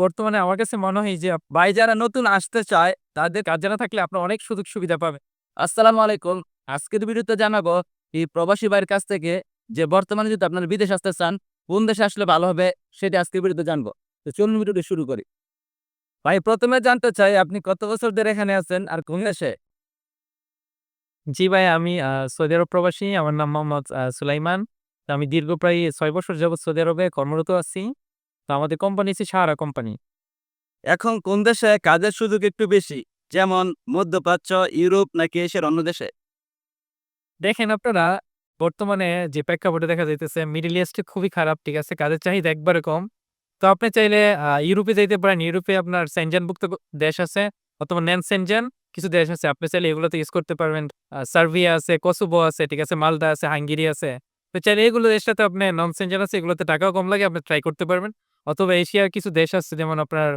বর্তমানে আমার কাছে মনে হয় যে, ভাই যারা নতুন আসতে চায়, তাদের কাজ জানা থাকলে আপনার অনেক সুযোগ সুবিধা পাবেন। আসসালামু আলাইকুম। আজকের ভিডিওতে জানাব, এই প্রবাসী ভাইয়ের কাছ থেকে যে, বর্তমানে যদি আপনার বিদেশ আসতে চান, কোন দেশে আসলে ভালো হবে, সেটা আজকের ভিডিওতে জানব। তো চলুন ভিডিওটি শুরু করি। ভাই, প্রথমে জানতে চাই, আপনি কত বছর ধরে এখানে আছেন আর কোন দেশে? জি ভাই, আমি সৌদি আরব প্রবাসী। আমার নাম মোহাম্মদ সুলাইমান। আমি দীর্ঘ প্রায় ছয় বছর যাবৎ সৌদি আরবে কর্মরত আছি। তো আমাদের কোম্পানি হচ্ছে সাহারা কোম্পানি। এখন কোন দেশে কাজের সুযোগ একটু বেশি? যেমন মধ্যপ্রাচ্য ইউরোপ নাকি এশিয়ার অন্য দেশে? দেখেন আপনারা বর্তমানে যে প্রেক্ষাপটে দেখা যাইতেছে মিডিল ইস্টে খুবই খারাপ ঠিক আছে? কাজের চাহিদা একবারে কম। তো আপনি চাইলে ইউরোপে যাইতে পারেন। ইউরোপে আপনার সেনজেনভুক্ত দেশ আছে অথবা নেন সেনজেন কিছু দেশ আছে। আপনি চাইলে এগুলোতে ইউজ করতে পারবেন। আহ, সার্বিয়া আছে কসুবো আছে ঠিক আছে? মালদা আছে হাঙ্গেরি আছে। তো চাইলে এগুলো দেশটাতে আপনি নন আছে এগুলোতে টাকাও কম লাগে আপনি ট্রাই করতে পারবেন। অথবা এশিয়ার কিছু দেশ আছে যেমন আপনার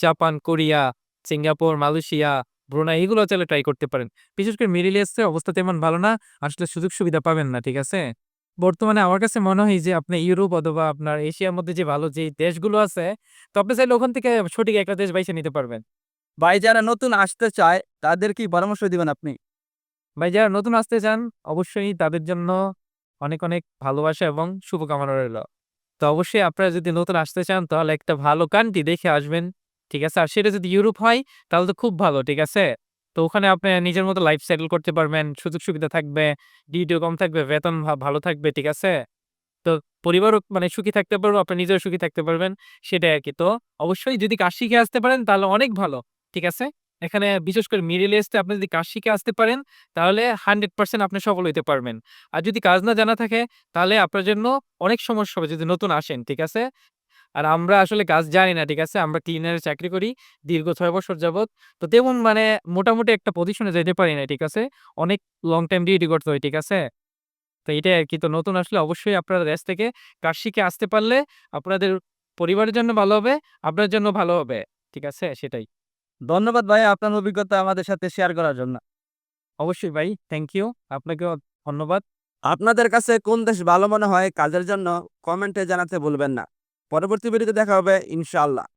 Japan Korea Singapore Malaysia Brunei এগুলো চাইলে ট্রাই করতে পারেন। বিশেষ করে মিডিল ইস্টে অবস্থা তেমন ভালো না আসলে সুযোগ সুবিধা পাবেন না ঠিক আছে? বর্তমানে আমার কাছে মনে হয় যে আপনি ইউরোপ অথবা আপনার এশিয়ার মধ্যে যে ভালো যে দেশগুলো আছে তো আপনি চাইলে ওখান থেকে সঠিক একটা দেশ বাইছে নিতে পারবেন। ভাই যারা নতুন আসতে চায় তাদের কি পরামর্শ দিবেন আপনি? ভাই যারা নতুন আসতে চান অবশ্যই তাদের জন্য অনেক অনেক ভালোবাসা এবং শুভকামনা রইল। তো অবশ্যই আপনারা যদি নতুন আসতে চান, তাহলে একটা ভালো কান্ট্রি দেখে আসবেন, ঠিক আছে? আর সেটা যদি ইউরোপ হয়, তাহলে তো খুব ভালো, ঠিক আছে? তো ওখানে আপনি নিজের মতো লাইফ সেটেল করতে পারবেন, সুযোগ সুবিধা থাকবে ডিউটিও কম থাকবে, বেতন ভালো থাকবে, ঠিক আছে? তো পরিবারও মানে সুখী থাকতে পারব, আপনি নিজেও সুখী থাকতে পারবেন, সেটাই আর কি। তো অবশ্যই যদি কাজ শিখে আসতে পারেন, তাহলে অনেক ভালো, ঠিক আছে? এখানে বিশেষ করে মিডিল ইস্টে আপনি যদি কাজ শিখে আসতে পারেন, তাহলে হান্ড্রেড পার্সেন্ট আপনি সফল হইতে পারবেন। আর যদি কাজ না জানা থাকে, তাহলে আপনার জন্য অনেক সমস্যা হবে যদি নতুন আসেন, ঠিক আছে? আর আমরা আসলে কাজ জানি না, ঠিক আছে? আমরা ক্লিনারে চাকরি করি, দীর্ঘ ছয় বছর যাবত তো তেমন মানে মোটামুটি একটা পজিশনে যেতে পারি না ঠিক আছে? অনেক লং টাইম ডিউটি করতে হয়, ঠিক আছে? তো এটাই আর কি। তো নতুন আসলে অবশ্যই আপনারা দেশ থেকে কাজ শিখে আসতে পারলে আপনাদের পরিবারের জন্য ভালো হবে, আপনার জন্য ভালো হবে, ঠিক আছে? সেটাই। ধন্যবাদ ভাই আপনার অভিজ্ঞতা আমাদের সাথে শেয়ার করার জন্য। অবশ্যই ভাই থ্যাংক ইউ আপনাকেও ধন্যবাদ। আপনাদের কাছে কোন দেশ ভালো মনে হয় কাজের জন্য? কমেন্টে জানাতে ভুলবেন না। পরবর্তী ভিডিওতে দেখা হবে, ইনশাআল্লাহ।